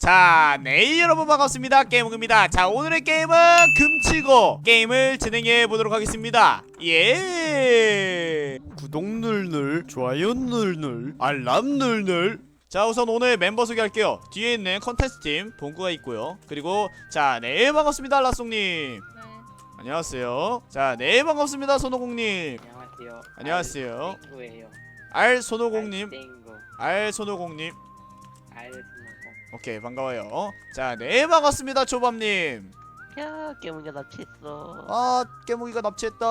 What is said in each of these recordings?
자, 네 여러분 반갑습니다. 게임입니다. 자, 오늘의 게임은 금치고 게임을 진행해 보도록 하겠습니다. 예. 구독 눌눌, 좋아요 눌눌, 알람 눌눌. 자, 우선 오늘 멤버 소개할게요. 뒤에 있는 컨텐츠 팀 본구가 있고요. 그리고 자, 네 반갑습니다, 라송님. 네. 안녕하세요. 자, 네 반갑습니다, 손오공님. 안녕하세요. 안녕하세요. 땡구예요. 알 손오공님. 알 손오공님. 오케이 반가워요. 자, 네 반갑습니다, 초밥님. 야 깨문이가 납치했어. 아 깨무기가 납치했다.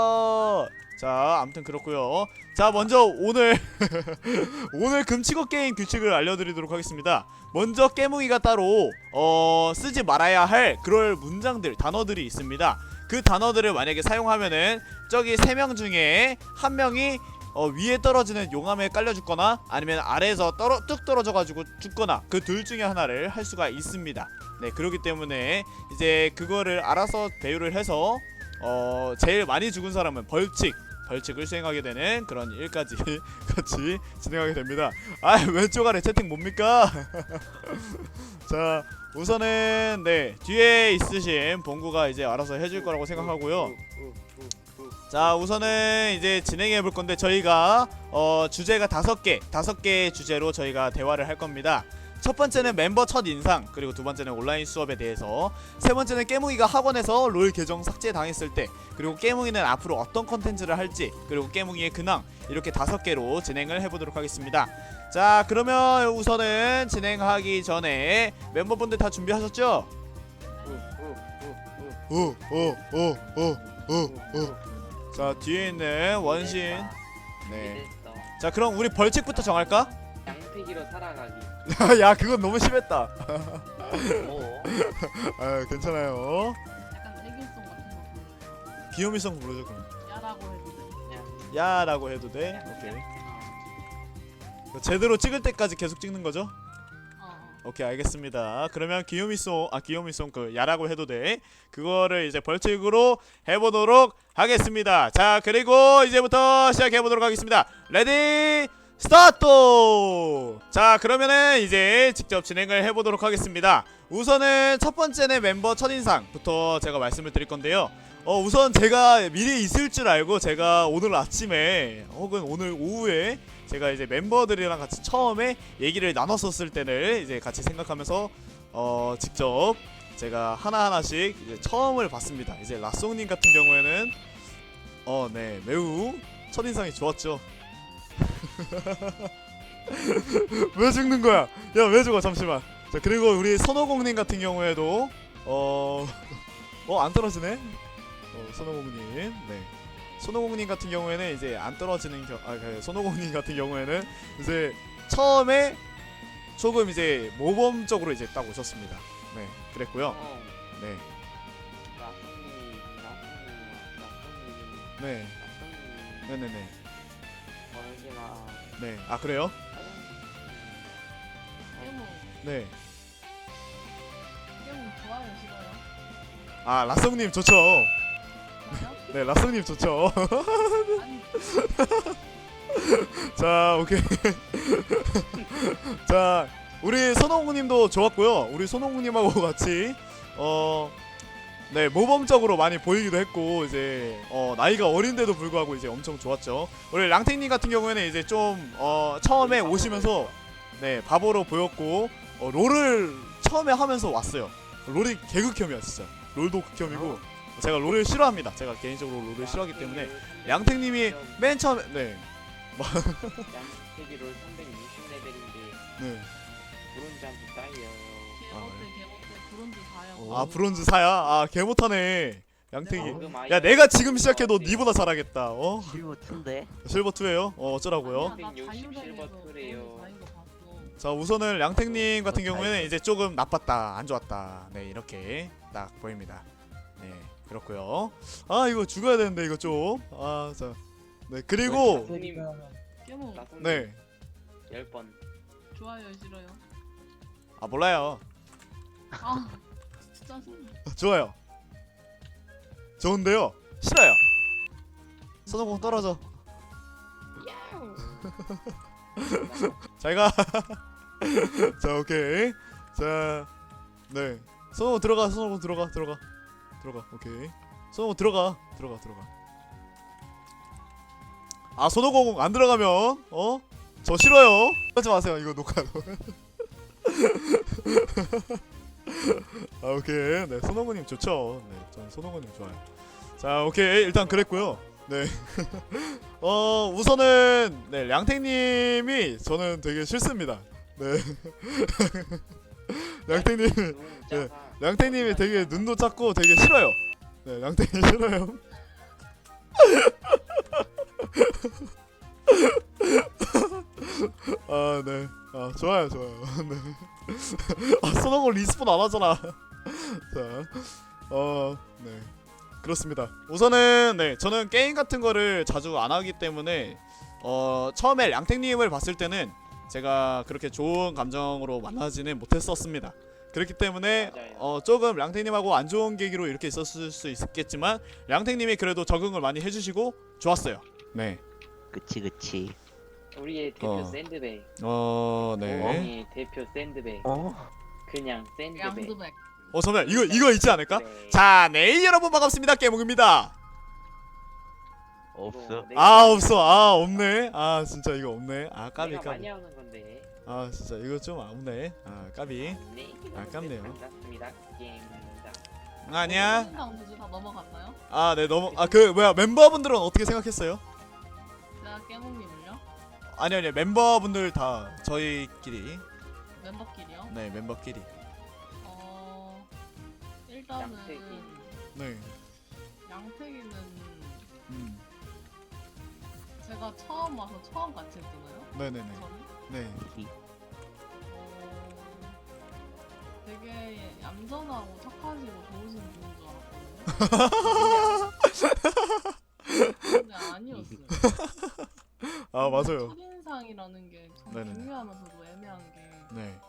자 아무튼 그렇고요. 자 먼저 오늘 오늘 금치고 게임 규칙을 알려드리도록 하겠습니다. 먼저 깨무기가 따로 어 쓰지 말아야 할 그럴 문장들 단어들이 있습니다. 그 단어들을 만약에 사용하면은 저기 세 명 중에 한 명이 어, 위에 떨어지는 용암에 깔려 죽거나 아니면 아래에서 떨어 뚝 떨어져 가지고 죽거나 그 둘 중에 하나를 할 수가 있습니다. 네, 그렇기 때문에 이제 그거를 알아서 배우를 해서 어, 제일 많이 죽은 사람은 벌칙 벌칙을 수행하게 되는 그런 일까지 같이 진행하게 됩니다. 아, 왼쪽 아래 채팅 뭡니까? 자, 우선은 네, 뒤에 있으신 봉구가 이제 알아서 해줄 거라고 생각하고요. 자 우선은 이제 진행해 볼 건데 저희가 어 주제가 다섯 개 다섯 개의 주제로 저희가 대화를 할 겁니다. 첫 번째는 멤버 첫 인상 그리고 두 번째는 온라인 수업에 대해서 세 번째는 깨무기가 학원에서 롤 계정 삭제 당했을 때 그리고 깨무기는 앞으로 어떤 컨텐츠를 할지 그리고 깨무기의 근황 이렇게 다섯 개로 진행을 해보도록 하겠습니다. 자 그러면 우선은 진행하기 전에 멤버분들 다 준비하셨죠? 오오오오오오오 자 뒤에 있는 원신 네. 됐어. 자 그럼 우리 벌칙부터 정할까? 양피기로 살아가기. 야 그건 너무 심했다. 뭐 아 괜찮아요. 약간 애기송 같은 거. 귀요미성 부르죠 그럼. 야라고 해도 돼. 야라고 해도 돼. 오케이. 제대로 찍을 때까지 계속 찍는 거죠? 오케이 알겠습니다. 그러면 귀요미송 아 귀요미송 그 야라고 해도 돼. 그거를 이제 벌칙으로 해보도록 하겠습니다. 자 그리고 이제부터 시작해 보도록 하겠습니다. 레디 스타트! 자 그러면은 이제 직접 진행을 해보도록 하겠습니다. 우선은 첫 번째는 멤버 첫인상부터 제가 말씀을 드릴 건데요. 어 우선 제가 미리 있을 줄 알고 제가 오늘 아침에 혹은 오늘 오후에 제가 이제 멤버들이랑 같이 처음에 얘기를 나눴었을 때를 이제 같이 생각하면서 어 직접 제가 하나 하나씩 이제 처음을 봤습니다. 이제 라송님 같은 경우에는 어 네 매우 첫 인상이 좋았죠. 왜 죽는 거야? 야 왜 죽어? 잠시만. 자 그리고 우리 선호공님 같은 경우에도 어 어 안 떨어지네. 어 선호공님 네. 손오공님 같은 경우에는 이제 안 떨어지는 겨, 아, 그 손오공님 같은 경우에는 이제 처음에 조금 이제 모범적으로 이제 딱 오셨습니다. 네, 그랬고요. 어. 네, 네. 네, 네, 네, 마. 네. 아 그래요? 네. 깨모 좋아요 싫어요? 아 라성님 좋죠. 좋아요? 네, 라성님 좋죠. 자, 오케이. 자, 우리 손홍우님도 좋았고요. 우리 손홍우님하고 같이 어, 네 모범적으로 많이 보이기도 했고 이제 어, 나이가 어린데도 불구하고 이제 엄청 좋았죠. 우리 랑탱님 같은 경우에는 이제 좀 어, 처음에 오시면서 네 바보로 보였고 어, 롤을 처음에 하면서 왔어요. 롤이 개극혐이야 진짜. 롤도 극혐이고 제가 롤을 싫어합니다. 제가 개인적으로 롤을 싫어하기 때문에 양탱님이 맨 처음에 네, 양피기 롤 360레벨인데 네. 브론즈 한테 따요. 개못해 개못해 브론즈 사요. 어. 아 브론즈 사야? 아 개못하네 양태기 방금 야 내가 지금 시작해도 나왔대요. 니보다 잘하겠다 어? 실버 2인데 실버 2에요? 어 어쩌라고요? 아니야, 나360 자유로운에서 실버트래요. 브론즈 사인 거 봤어. 자 우선은 양택님 같은 경우에는 이제 조금 나빴다 안 좋았다 네 이렇게 딱 보입니다 네 그렇고요 아 이거 죽어야 되는데 이거 좀 아 자 네 그리고 라송님, 깨모 라송님 네 10번. 좋아요 싫어요? 아 몰라요 아 진짜 짜증나. 좋아요 좋은데요 싫어요 선호공 떨어져 잘가 자 오케이 자 네. 손오공 들어가. 손오공 들어가. 들어가. 들어가. 오케이. 손오공 들어가. 들어가. 들어가. 아 손오공 안 들어가면 어? 저 싫어요. 하지 마세요. 이거 녹화. 아 오케이. 네 손오공님 좋죠. 네, 전 손오공님 좋아요. 자 오케이 일단 그랬고요. 네. 어 우선은 네 량택님이 저는 되게 싫습니다. 네. 량택님 네. 량택님이 되게 눈도 작고 되게 싫어요. 네 량택님 싫어요. 아 네. 아 좋아요 좋아요. 네. 아 손오공 리스폰 안 하잖아. 자. 어 네. 그렇습니다. 우선은 네 저는 게임 같은 거를 자주 안 하기 때문에 어 처음에 량택님을 봤을 때는 제가 그렇게 좋은 감정으로 만나지는 못했었습니다. 그렇기 때문에 맞아요. 어 조금 량택님하고 안 좋은 계기로 이렇게 있었을 수 있겠지만 량택님이 그래도 적응을 많이 해주시고 좋았어요. 네. 그치 그치. 우리의 대표 어. 샌드백. 어 네. 우리의 대표 샌드백. 어? 그냥 샌드백. 양드백. 어 잠깐 이거 이거 있지 않을까? 네. 자 내일 여러분 반갑습니다 깨몽입니다. 없어. 이거 아 내가- 없어 아 없네 아 진짜 이거 없네 아 까비 내가 까비 많이 하는 건데. 아 진짜 이거 좀 없네 아 까비 네. 아깝네요. 반갑습니다. 게임입니다. 아니야 신상 두다 넘어갔나요? 아네 너무 아그 뭐야 멤버분들은 어떻게 생각했어요? 제가 깨몽님을요? 아니 아니 멤버분들 다 저희끼리 멤버끼리요? 네 멤버끼리 어 일단은 양태기. 네 양태기는 음. 제가 처음 와서 처음 같이 했잖아요. 네네네 저는 네 되게 얌전하고 착하시고 좋으신 분인 줄 알았거든요. 근데 아니었어요. 아 맞아요 첫인상이라는 게 참 네네네. 중요하면서도 애매한 게 네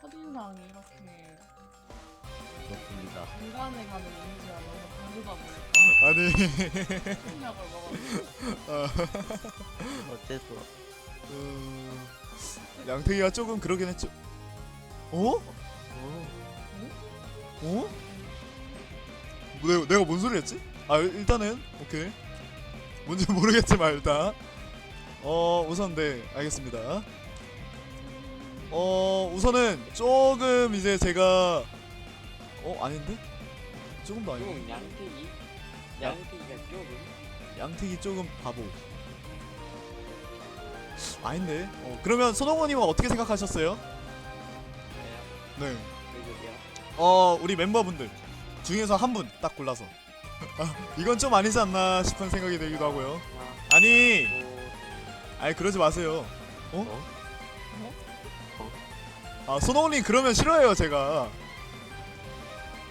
첫인상이 이렇게 그렇습니다. 중간에 가는 이미지가 너무 다르다 보니까 아니 충격을 먹었어요. 어째서? 음, 양태기가 조금 그러긴 했죠 어? 어? 어? 뭐 내가, 내가 뭔 소리 했지? 아 일- 일단은 오케이 뭔지 모르겠지만 일단 어 우선 네 알겠습니다 어 우선은 조금 이제 제가 어 아닌데? 조금도 아닌데 조금 양태기. 양태기가 조금. 양태기 조금 바보 아닌데 어 그러면 손홍호님은 어떻게 생각하셨어요? 네. 누구요? 어 우리 멤버분들 중에서 한 분 딱 골라서. 아, 이건 좀 아니지 않나 싶은 생각이 들기도 하고요. 아, 아니. 뭐, 아니 그러지 마세요. 어? 어? 아 손홍님 그러면 싫어해요 제가.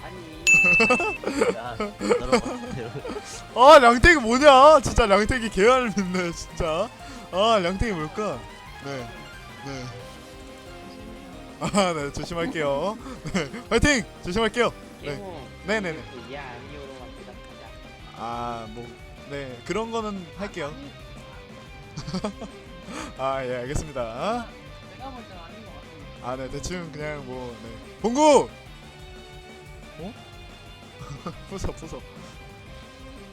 아니. 야. 아 량택이 뭐냐? 진짜 량택이 개알 믿네 진짜. 아 량택이 뭘까? 네 네 아 네 조심할게요 네 화이팅 조심할게요 네. 깨몽. 네네네. 그야 아니오로만 대답하자. 아뭐 네 그런 거는 할게요 아 예 알겠습니다 내가 볼 때는 아닌 것 같아요. 아, 네, 대충 그냥 뭐, 네. 봉구! 어? 부서, 부서.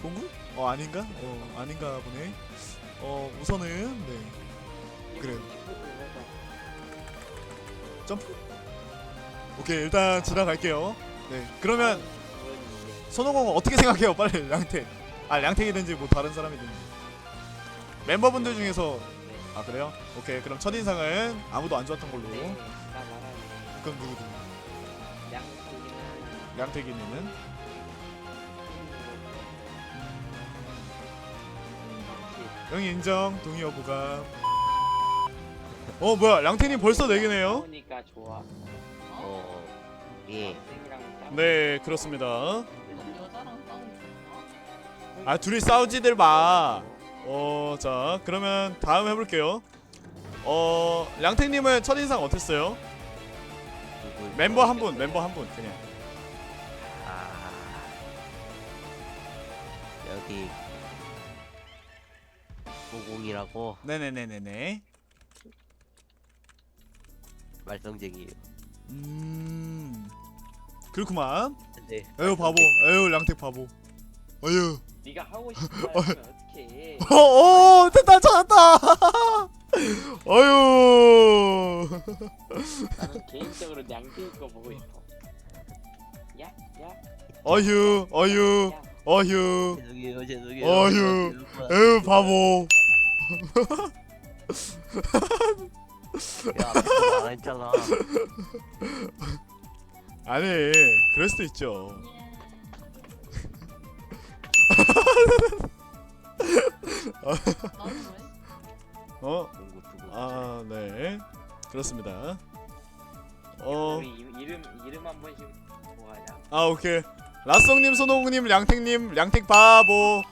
봉구? 어, 아닌가? 어, 아닌가 보네. 어, 우선은, 네. 그래요. 점프? 오케이, 일단 지나갈게요. 네. 그러면, 손오공 어떻게 생각해요? 빨리, 량택. 아, 량택이든지 뭐 다른 사람이든지. member분들 중에서, 아, 그래요? 오케이, 그럼 첫 인상은 아무도 안 좋았던 걸로. 네, 나 말하네. 그럼 누구든. 양태기님은 영희 인정 동의 여부가 어 뭐야 양태님 벌써 내기네요 그러니까 좋아. 어, 예. 학생이랑 싸우는 네 그렇습니다 그럼 여자랑? 아 둘이 싸우지들 마 어 자 그러면 다음 해볼게요 어 양태님은 첫인상 어땠어요? 누구? 멤버 한 분 멤버 한 분 그냥 아, 여기 고공이라고 네네네네네 말썽쟁이에요. 음 그렇구만. 네. 에휴 바보. 에휴 양택 바보. 어휴. 네가 하고 싶은 말 하면 어떡해 어, 어, 됐다, 찾았다. 어휴. 나는 개인적으로 냥태일 거 보고 싶어 야? 야? 어휴, 어휴, 야? 어휴. 죄송해요 죄송해요. 어휴. 에휴, 바보. 야 앞에서 안 했잖아. 아니, 그럴 수도 있죠. 왜? 어, 농구 두고. 아, 네. 그렇습니다. 어, 우리 이- 이름 이름 한 번씩 뭐하냐 아, 오케이. 라송님, 손홍님, 량택님, 량택 바보.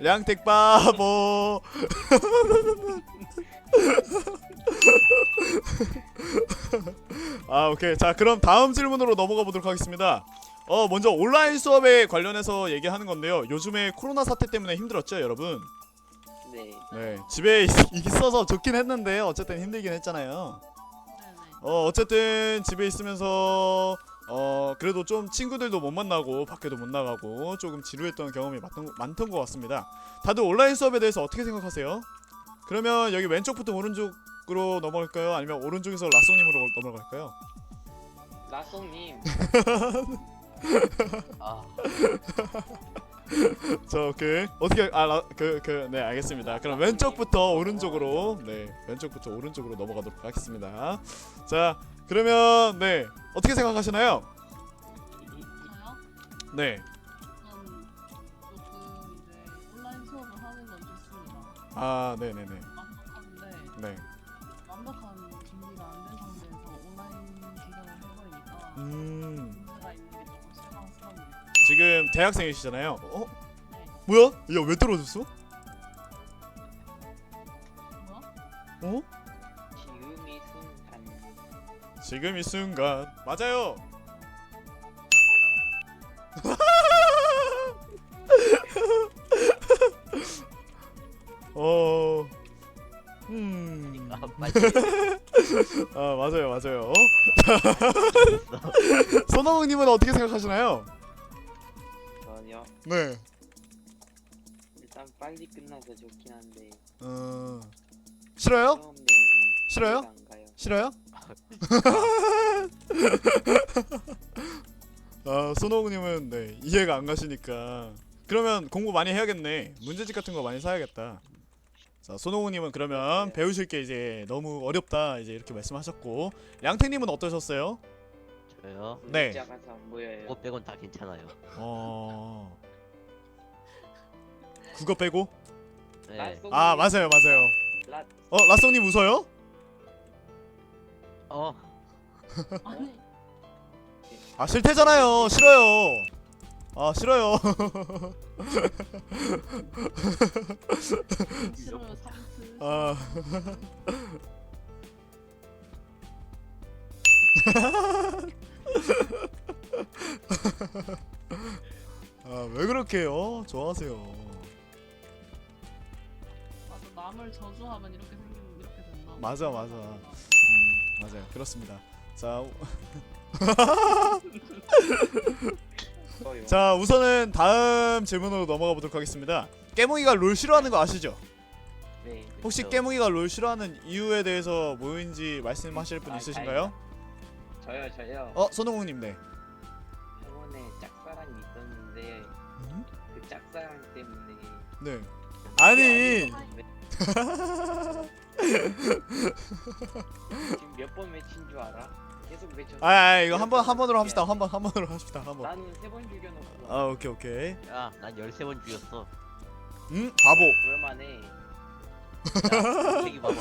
량택 바보. 아, 오케이. 자, 그럼 다음 질문으로 넘어가 보도록 하겠습니다. 어, 먼저 온라인 수업에 관련해서 얘기하는 건데요. 요즘에 코로나 사태 때문에 힘들었죠, 여러분? 네 네. 집에 있, 있어서 좋긴 했는데 어쨌든 힘들긴 했잖아요. 네네. 어, 어쨌든 집에 있으면서 어, 그래도 좀 친구들도 못 만나고 밖에도 못 나가고 조금 지루했던 경험이 많던, 많던 것 같습니다. 다들 온라인 수업에 대해서 어떻게 생각하세요? 그러면 여기 왼쪽부터 오른쪽으로 넘어갈까요? 아니면 오른쪽에서 라쏘님으로 넘어갈까요? 나송님 아저 오케이 어떻게 아그그 네 알겠습니다. 그럼 왼쪽부터 오른쪽으로 네 왼쪽부터 오른쪽으로 넘어가도록 하겠습니다. 자 그러면 네 어떻게 생각하시나요? 저요? 네. 아 네네네 완벽한데 네. 완벽한 준비가 안 된 상태에서 온라인 기간을 해버리니까 음 문제가 있는 게 조금 실망스럽네요. 지금 대학생이시잖아요. 어 네. 뭐야? 야 왜 떨어졌어? 뭐야? 어? 지금 이 순간 지금 이 순간 맞아요. 아, 맞아요 맞아요. 손호웅님은 어떻게 생각하시나요? 전혀 네. 일단 빨리 끝나서 좋긴 한데 어. 싫어요? 처음 내용이 싫어요? 이해가 안 가요 싫어요? 아 손호웅님은 네 이해가 안 가시니까 그러면 공부 많이 해야겠네 문제집 같은 거 많이 사야겠다 자 손호웅님은 그러면 배우실 게 이제 너무 어렵다 이제 이렇게 말씀하셨고 양태님은 어떠셨어요? 저요. 네. 문자 가서 안 보여요 그거 빼곤 다 괜찮아요. 어 그거 빼고 네. 아 맞아요 맞아요 라, 어 라송님 웃어요? 어. 아니 아 싫대잖아요 싫어요 아 싫어요 싫어요. 아 아, 왜 그렇게요? 좋아하세요. 맞아 남을 저주하면 이렇게 생긴 이렇게 된다. 맞아, 맞아. 음, 맞아요. 그렇습니다. 자, 자, 우선은 다음 질문으로 넘어가 보도록 하겠습니다. 깨몽이가 롤 싫어하는 거 아시죠? 네 혹시 그쵸. 깨몽이가 롤 싫어하는 이유에 대해서 뭐인지 말씀하실 분 아, 있으신가요? 저요 저요 어, 손흥웅님 네. 학원에 짝사랑이 있었는데 음? 그 짝사랑 때문에 네. 아니, 지금 몇 번 외친 줄 알아? 계속 외쳤어 아, 아 이거 한 번 한 번으로 합시다. 한 번 한 번으로 합시다. 한 번. 나는 세 번 죽여놓고 아, 오케이 오케이. 야, 난 13번 죽였어. 음, 바보. 봐봐.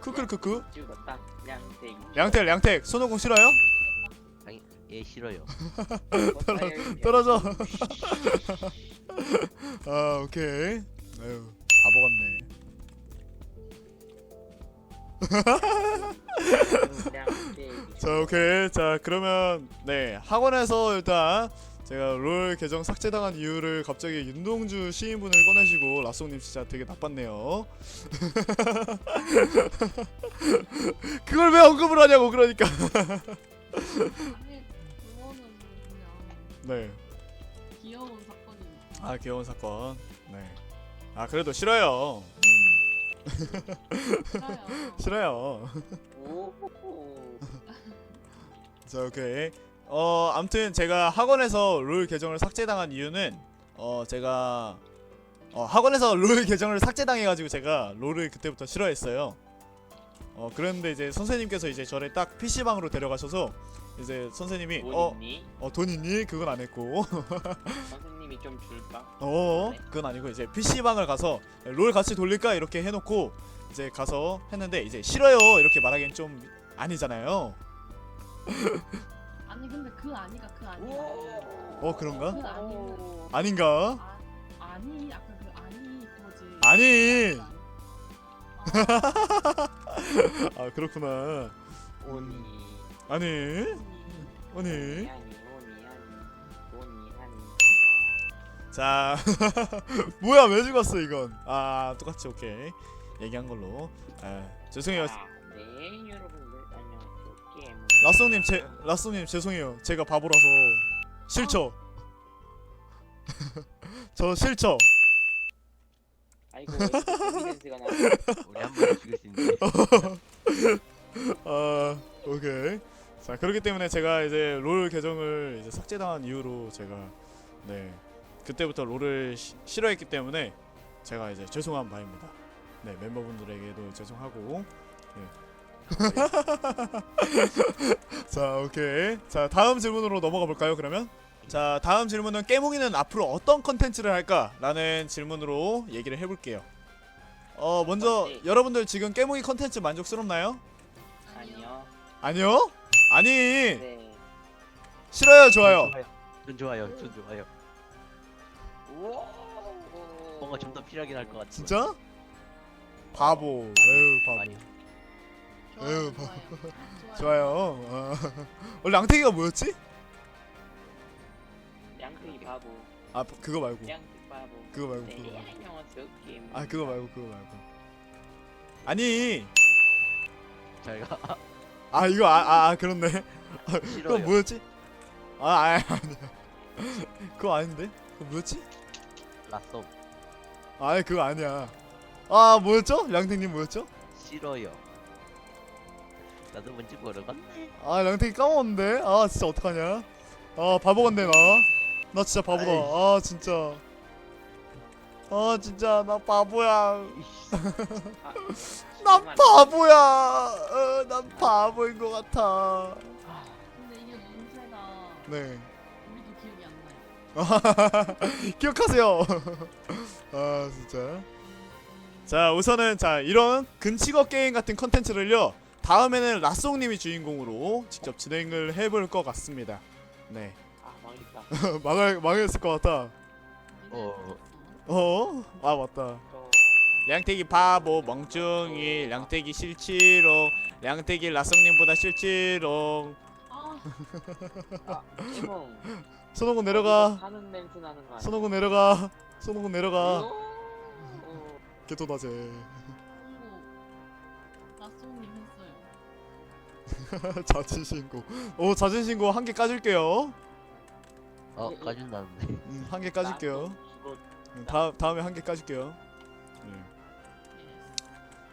크크르 크크. 죽었다 양태기 양택 양택. 손오공 싫어요? 얘 싫어요. 떨어져. 아, 오케이. 아유, 바보 같네. 자, 오케이. 자, 그러면 네 학원에서 일단 제가 롤 계정 삭제당한 이유를 갑자기 윤동주 시인분을 꺼내시고 라송님 진짜 되게 나빴네요. 그걸 왜 언급을 하냐고 그러니까. 아니 그거는 그냥 네. 귀여운 사건이니까. 아 귀여운 사건. 네. 아 그래도 싫어요. 음, 싫어요. 싫어요. 오. 자 오케이. 어 아무튼 제가 학원에서 롤 계정을 삭제당한 이유는 어 제가 어 학원에서 롤 계정을 삭제당해가지고 제가 롤을 그때부터 싫어했어요. 어 그랬는데 이제 선생님께서 이제 저를 딱 PC 방으로 데려가셔서 이제 선생님이 돈 어, 있니? 어돈 있니? 그건 안 했고 선생님 이좀 줄까? 어 그건 아니고 이제 PC 방을 가서 롤 같이 돌릴까 이렇게 해놓고 이제 가서 했는데 이제 싫어요 이렇게 말하기엔 좀 아니잖아요. 아니 근데 그 아니가 그 아니야. 어 그런가? 그 아니는 아닌가? 아, 아니 아까 그 아니 그거지. 아니. 아 그렇구나. 오니. 아니 아, 아니. 아니 자 뭐야 왜 죽었어 이건? 아 똑같이 오케이 얘기한 걸로. 아, 죄송해요. 아, 네 여러분들 안녕하세요. 게임. 라쏘님 제 라쏘님 죄송해요. 제가 바보라서 싫죠. 저 싫죠. 아이고 나. 우리 한 번에 죽일 수 있는데. 아 오케이. 자 그렇기 때문에 제가 이제 롤 계정을 이제 삭제당한 이후로 제가 네 그때부터 롤을 시- 싫어했기 때문에 제가 이제 죄송한 바입니다. 네 멤버분들에게도 죄송하고 네. 자 오케이 자 다음 질문으로 넘어가 볼까요 그러면 자 다음 질문은 깨몽이는 앞으로 어떤 컨텐츠를 할까라는 질문으로 얘기를 해볼게요. 어 먼저 컨텐츠. 여러분들 지금 깨몽이 컨텐츠 만족스럽나요? 아니요. 아니요? 아니 네. 싫어요 좋아요 전 좋아요. 전 좋아요. 뭔가 좀 더 필요하긴 할 것 같아. 진짜? 바보 에휴 바보. 좋아요, 에휴, 좋아요. 좋아요 어. 원래 랑태기가 뭐였지? 양태기 바보. 아 그거 말고 양태기 바보. 그거 말고 네 그거 말고. 아 그거 말고 그거 말고 아니 잘 가. 아 이거 아, 아, 아 그렇네 그거 싫어요. 뭐였지? 아, 아 아니야 그거 아닌데? 그거 뭐였지? 라썸. 아 그거 아니야 아 뭐였죠? 랑태님 뭐였죠? 싫어요. 나도 뭔지 모르겠네. 아 랑태기 까먹었는데 아 진짜 어떡하냐 아 바보 같네 나나 진짜 바보다 아이. 아 진짜 아 진짜 나 바보야 아, 난 잠시만. 바보야 어, 난 바보인 것 같아 근데 이게 문제가 네 기억하세요 아 진짜 자 우선은 자 이런 근치거 게임 같은 컨텐츠를요 다음에는 라송님이 주인공으로 직접 진행을 해볼 것 같습니다 네 아 망했다. 망할 망했을 것 같아 어. 어? 아 맞다 저 량태기 바보 멍충이 량태기 실치롱 량태기 라성님보다 실치롱 아, 아, 이봉. 손오공 내려가 하는 냄새 나는 거 아니야? 손오공 내려가 손오공 내려가 오. 개토다제 했어요. 자진신고 오 자진신고 한 개 까줄게요 어 까준다는데. 음, 한 개 까줄게요 나도 음, 다음 다음에 한 개 까줄게요 네. 예.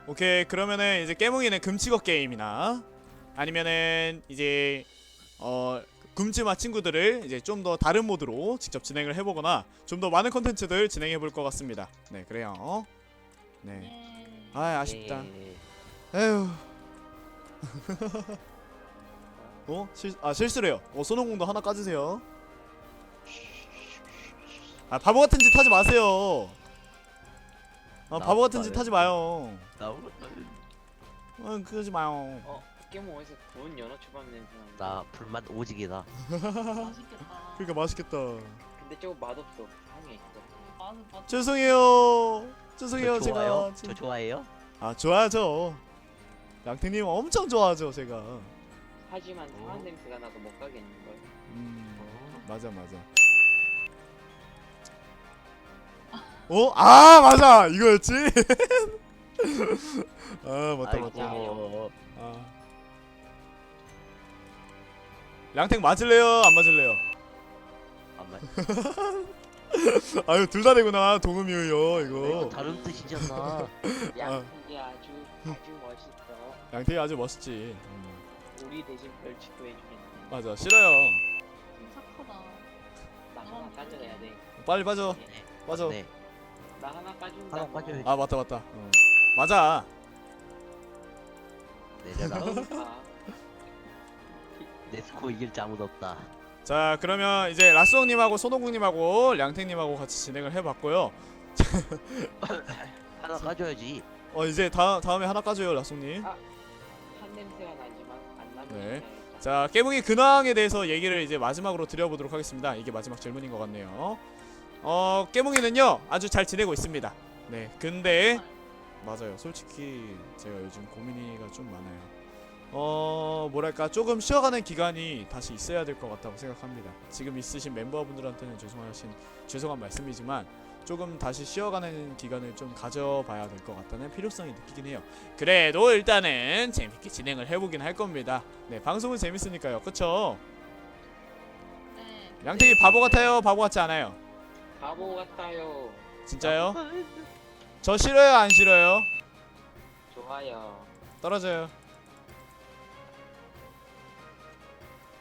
오케이 그러면은 이제 깨몽이는 금치거 게임이나 아니면은 이제 어 금치마 친구들을 이제 좀 더 다른 모드로 직접 진행을 해보거나 좀 더 많은 컨텐츠들 진행해 볼 것 같습니다. 네 그래요. 네. 예. 아 아쉽다. 예. 에휴. 어? 실, 아 실수래요. 어 손오공도 하나 까주세요. 아 바보 같은 짓 하지 마세요. 아 바보 같은 짓 하지 마요. 나어 그러지 마요. 어, 포켓몬에서 구운 연어 초밥 냄새 나는데 나 불맛 오지기다. 맛있겠다. 그러니까 맛있겠다. 근데 조금 맛없어 향이 있어 맛은 맛. 죄송해요. 죄송해요 저 제가. 좋아요? 저 좋아해요? 아 좋아하죠. 양태님 엄청 좋아하죠 제가. 하지만 어. 상한 어. 냄새가 나서 못 가겠는걸 음 맞아 맞아. 어? 아 맞아 이거였지. 아 맞다 맞다. 아이고. 아 양택 맞을래요? 안 맞을래요? 안 맞. 아유 둘 다 되구나 동음이요 이거 이거. 다른 뜻이잖아. 양팀이 아주 아주 멋있어. 양택이 아주 멋있지. 음, 우리 대신 벌칙도 해주겠네. 맞아 싫어요. 좀 착하다. 나 하나 빠져야 돼. 빨리 빠져 네. 빠져. 네. 나 하나 빠진다. 하나 빠져야지. 아 맞다 맞다. 어. 맞아. 내려라. 아, 네스코 이길 자 아무도 없다. 자 그러면 이제 라스옹님하고 손오국님하고 량택님하고 같이 진행을 해봤고요. 하나 까줘야지. 어 이제 다 다음에 하나 까줘요 라스옹님. 한 냄새가 나지만 안 나는 네. 냄새가. 자 깨붕이 근황에 대해서 얘기를 이제 마지막으로 드려보도록 하겠습니다. 이게 마지막 질문인 것 같네요. 어 깨붕이는요 아주 잘 지내고 있습니다. 네 근데 맞아요. 솔직히 제가 요즘 고민이가 좀 많아요. 어 뭐랄까 조금 쉬어가는 기간이 다시 있어야 될 것 같다고 생각합니다. 지금 있으신 멤버분들한테는 죄송하신 죄송한 말씀이지만 조금 다시 쉬어가는 기간을 좀 가져봐야 될 것 같다는 필요성이 느끼긴 해요. 그래도 일단은 재밌게 진행을 해보긴 할 겁니다. 네 방송은 재밌으니까요. 그쵸? 네. 양태기 바보 같아요? 바보 같지 않아요? 바보 같아요. 진짜요? 저 싫어요? 안 싫어요? 좋아요. 떨어져요.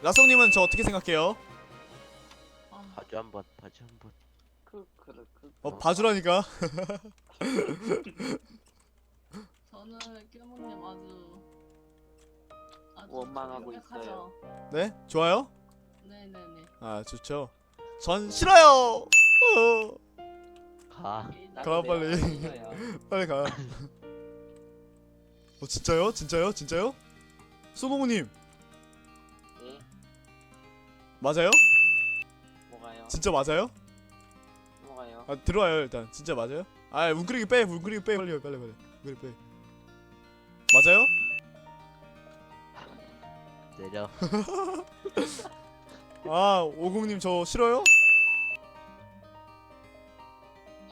라송님은 저 어떻게 생각해요? 아, 봐줘 한번. 봐줘 한번. 크크르 크. 어 봐주라니까. 저는 깨몽님 아주 아주 원망하고 완벽하죠. 네 좋아요? 네네네. 아 좋죠. 전 싫어요. 어, 가. 가, 빨리. 빨리 가. 어 진짜요? 진짜요? 진짜요? 네. 맞아요? 뭐가요? 진짜 맞아요? 뭐가요? 아 들어와요 일단 진짜 맞아요? 아 웅크리기 빼 웅크리기 빼 빨리 빨리 빨리 웅크리기 빼 맞아요? 내려. 아 오공님 저 싫어요?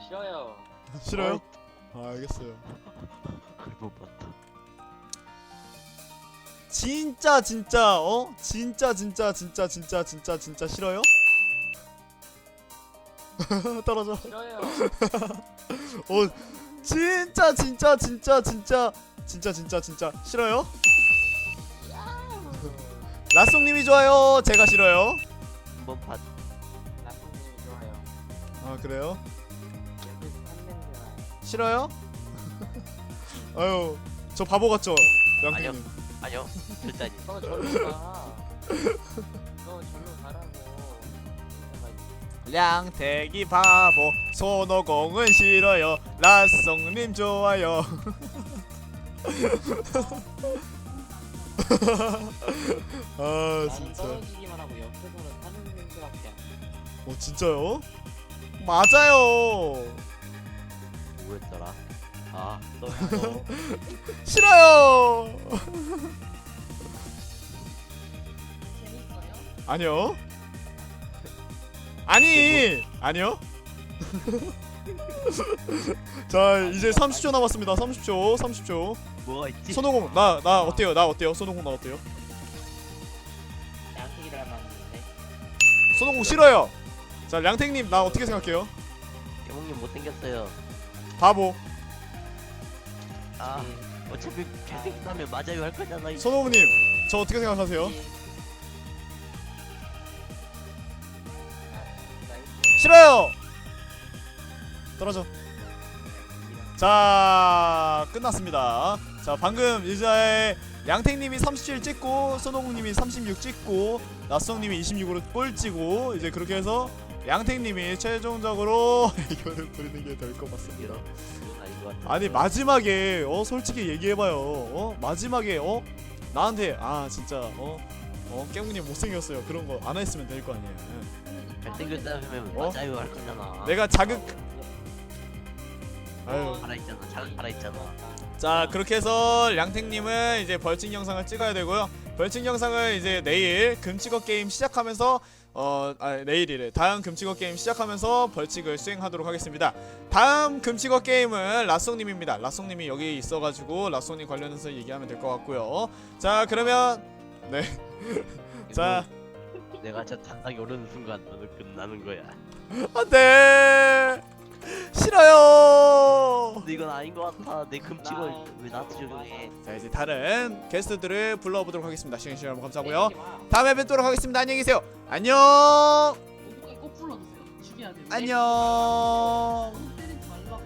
싫어요. 싫어요? 아 알겠어요 그걸 못 봤다. 진짜 진짜 어? 진짜 진짜 진짜 진짜 진짜 진짜 싫어요? 떨어져 싫어요. 어 진짜 진짜 진짜 진짜 진짜 진짜 진짜 싫어요? 라송님이 좋아요 제가 싫어요 한번 봤. 나쁜님이 좋아요. 아 그래요? 싫어요? 아유 저 바보 같죠? 아니요. 양팀님 아니요. 절대 아니. 너 절로 가. 너 절로 가라고. 량택이 바보 손오공은 싫어요 라송님 좋아요 아 나는 진짜 떨어지기만 하고 옆에서는 하는 냄새밖에 안 나. 어 진짜요? 맞아요 뭐였더라? 아, 너 너. 싫어요 재밌어요? 아니요 아니 아니요 자 이제 30초 남았습니다 30초 30초 뭐가 있지? 손오공 나 나 어때요 나 어때요 손오공 나 어때요 양식이. 손오공 싫어요 자 량택님 나 어떻게 생각해요 개몽님 못 생겼어요. 바보 아, 네. 어차피 잘생겼다면 맞아요 할 거잖아. 이 손오공님 저 어떻게 생각하세요 나이스. 싫어요 떨어져 자 끝났습니다 자 방금 이제 양택님이 37 찍고 손오공님이 36 찍고 나성님이 26으로 꼴찌고 이제 그렇게 해서 양택님이 최종적으로 이거를 부리는 게 될 것 같습니다 이런 아닌 것 같아. 아니 마지막에 어 솔직히 얘기해봐요 어 마지막에 어 나한테 아 진짜 어 어 깨문님 못생겼어요 그런 거 안 했으면 될 거 아니에요 잘생겼다면 어? 맞아요 할 거잖아. 내가 자극 아유 어, 살아 있잖아. 잘 살아 있잖아. 자 그렇게 해서 량택님은 이제 벌칙 영상을 찍어야 되고요. 벌칙 영상을 이제 내일 금치거 게임 시작하면서 어 아, 내일이래. 다음 금치거 게임 시작하면서 벌칙을 수행하도록 하겠습니다. 다음 금치거 게임은 라송님입니다. 라송님이 여기 있어가지고 라송님 관련해서 얘기하면 될 것 같고요. 자 그러면 자. 내가 저 단상에 오르는 순간 너는 끝나는 거야. 안돼 싫어요. 근데 이건 아닌 것 같아. 내 금찍을 왜 나한테 적용해? 자 이제 다른 게스트들을 불러보도록 하겠습니다. 시청해주신 여러분 감사하고요. 다음에 뵙도록 하겠습니다. 안녕히 계세요. 안녕. 꼭, 불러주세요. 죽여야 돼. 안녕. 네. 때리지 말라고.